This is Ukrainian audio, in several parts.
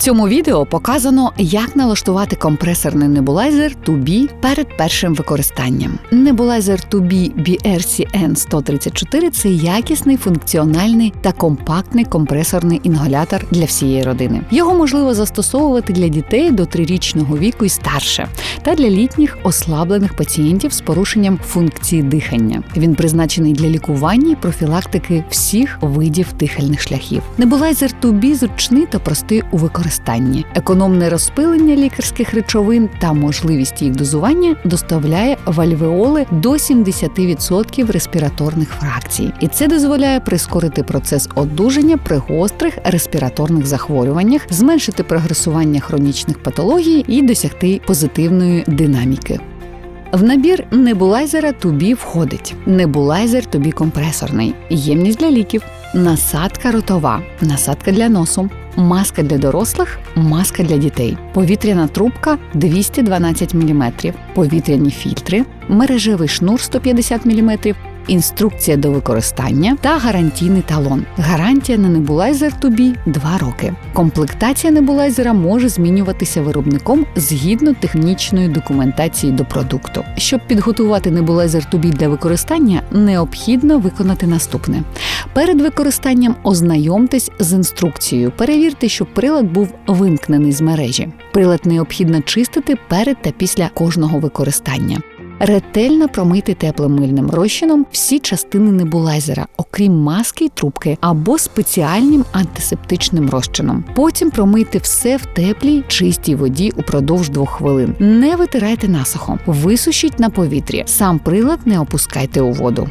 цьому відео показано, як налаштувати компресорний небулайзер 2B перед першим використанням. Небулайзер 2B BRCN 134 це якісний, функціональний та компактний компресорний інгалятор для всієї родини. Його можливо застосовувати для дітей до трирічного віку і старше, та для літніх ослаблених пацієнтів з порушенням функції дихання. Він призначений для лікування і профілактики всіх видів дихальних шляхів. Небулайзер 2B зручний та простий у використанні. Економне розпилення лікарських речовин та можливість їх дозування доставляє в альвеоли до 70% респіраторних фракцій, і це дозволяє прискорити процес одужання при гострих респіраторних захворюваннях, зменшити прогресування хронічних патологій і досягти позитивної динаміки. В набір небулайзера тубі входить небулайзер тубі компресорний, ємність для ліків, насадка ротова, насадка для носу, маска для дорослих, маска для дітей, повітряна трубка 212 мм, повітряні фільтри, мережевий шнур 150 мм, інструкція до використання та гарантійний талон. Гарантія на небулайзер тобі 2 роки. Комплектація небулайзера може змінюватися виробником згідно технічної документації до продукту. Щоб підготувати небулайзер тобі для використання, необхідно виконати наступне: перед використанням ознайомтесь з інструкцією. Перевірте, щоб прилад був вимкнений з мережі. Прилад необхідно чистити перед та після кожного використання. Ретельно промити теплим мильним розчином всі частини небулайзера, окрім маски і трубки, або спеціальним антисептичним розчином. Потім промийте все в теплій, чистій воді упродовж двох хвилин. Не витирайте насухо, висушіть на повітрі. Сам прилад не опускайте у воду.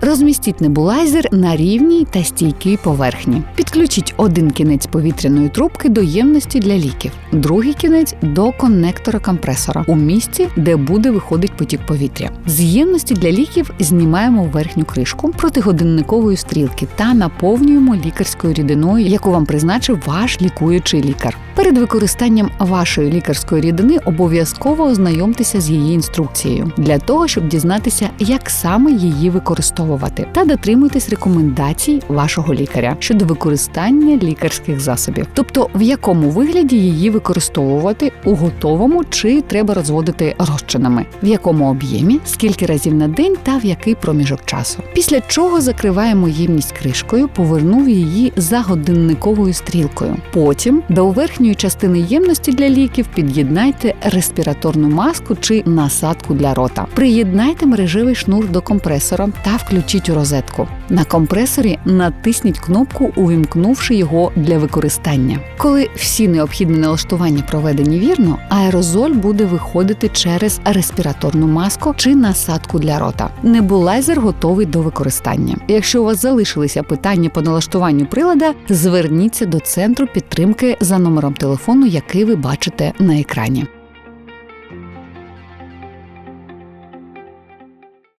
Розмістіть небулайзер на рівній та стійкій поверхні. Підключіть один кінець повітряної трубки до ємності для ліків, другий кінець до коннектора компресора у місці, де буде виходить потік повітря. З ємності для ліків знімаємо верхню кришку протигодинникової стрілки та наповнюємо лікарською рідиною, яку вам призначив ваш лікуючий лікар. Перед використанням вашої лікарської рідини обов'язково ознайомтеся з її інструкцією для того, щоб дізнатися, як саме її використовувати, та дотримуйтесь рекомендацій вашого лікаря щодо використання лікарських засобів, тобто в якому вигляді її використовувати у готовому чи треба розводити розчинами, в якому об'ємі, скільки разів на день та в який проміжок часу. Після чого закриваємо ємність кришкою, повернув її за годинниковою стрілкою. Потім до верхньої частини ємності для ліків під'єднайте респіраторну маску чи насадку для рота. Приєднайте мережевий шнур до компресора та включіть у розетку. На компресорі натисніть кнопку, увімкнувши його для використання. Коли всі необхідні налаштування проведені вірно, аерозоль буде виходити через респіраторну маску чи насадку для рота. Небулайзер готовий до використання. Якщо у вас залишилися питання по налаштуванню прилада, зверніться до центру підтримки за номером телефону, який ви бачите на екрані.